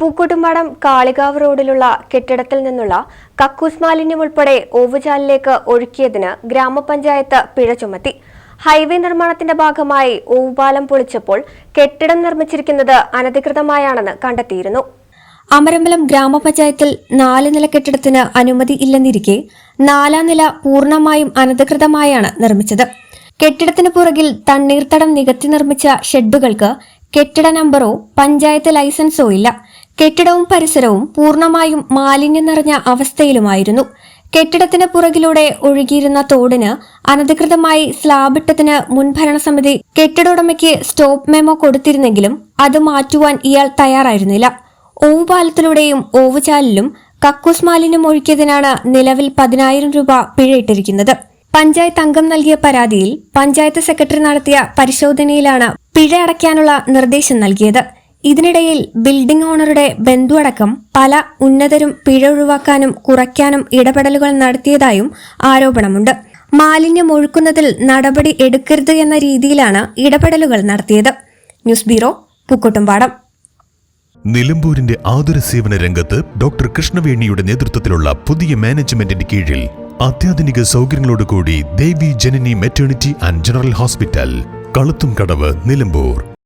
പൂക്കോട്ടുംപാടം കാളികാവ് റോഡിലുള്ള കെട്ടിടത്തിൽ നിന്നുള്ള കക്കൂസ് മാലിന്യം ഉൾപ്പെടെ ഓവുചാലിലേക്ക് ഒഴുക്കിയതിന് ഗ്രാമപഞ്ചായത്ത് പിഴ ചുമത്തി. ഹൈവേ നിർമ്മാണത്തിന്റെ ഭാഗമായി ഓവുപാലം പൊളിച്ചപ്പോൾ കെട്ടിടം നിർമ്മിച്ചിരിക്കുന്നത് അനധികൃതമായാണെന്ന് കണ്ടെത്തിയിരുന്നു. അമരമ്പലം ഗ്രാമപഞ്ചായത്തിൽ നാല് നില കെട്ടിടത്തിന് അനുമതി ഇല്ലെന്നിരിക്കെ നാലാം നില പൂർണമായും അനധികൃതമായാണ് നിർമ്മിച്ചത്. കെട്ടിടത്തിന് പുറകിൽ തണ്ണീർത്തടം നികത്തി നിർമ്മിച്ച ഷെഡുകൾക്ക് കെട്ടിട നമ്പറോ പഞ്ചായത്ത് ലൈസൻസോ ഇല്ല. കെട്ടിടവും പരിസരവും പൂർണമായും മാലിന്യം നിറഞ്ഞ അവസ്ഥയിലുമായിരുന്നു. കെട്ടിടത്തിന് പുറകിലൂടെ ഒഴുകിയിരുന്ന തോടിന് അനധികൃതമായി സ്ലാബിട്ടതിന് മുൻ ഭരണസമിതി കെട്ടിട സ്റ്റോപ്പ് മെമ്മോ കൊടുത്തിരുന്നെങ്കിലും അത് മാറ്റുവാൻ ഇയാൾ തയ്യാറായിരുന്നില്ല. ഓവുപാലത്തിലൂടെയും ഓവുചാലിലും കക്കൂസ് മാലിന്യം ഒഴുക്കിയതിനാണ് നിലവിൽ പതിനായിരം രൂപ പിഴയിട്ടിരിക്കുന്നത്. പഞ്ചായത്ത് അംഗം നൽകിയ പരാതിയിൽ പഞ്ചായത്ത് സെക്രട്ടറി നടത്തിയ പരിശോധനയിലാണ് പിഴ അടയ്ക്കാനുള്ള നിർദ്ദേശം നൽകിയത്. ഇതിനിടയിൽ ബിൽഡിംഗ് ഓണറുടെ ബന്ധു അടക്കം പല ഉന്നതരും പിഴ ഒഴിവാക്കാനും കുറയ്ക്കാനും ഇടപെടലുകൾ നടത്തിയതായും ആരോപണമുണ്ട്. മാലിന്യം ഒഴുക്കുന്നതിൽ നടപടി എടുക്കരുത് എന്ന രീതിയിലാണ് ഇടപെടലുകൾ നടത്തിയത്. News bureau Pookkottumpadam. നിലമ്പൂരിന്റെ ആതുര സേവന രംഗത്ത് ഡോക്ടർ കൃഷ്ണവേണിയുടെ നേതൃത്വത്തിലുള്ള പുതിയ മാനേജ്മെന്റിന്റെ കീഴിൽ അത്യാധുനിക സൗകര്യങ്ങളോടുകൂടി Devi Janani maternity and general hospital Kaluthum Kadavu Nilambur.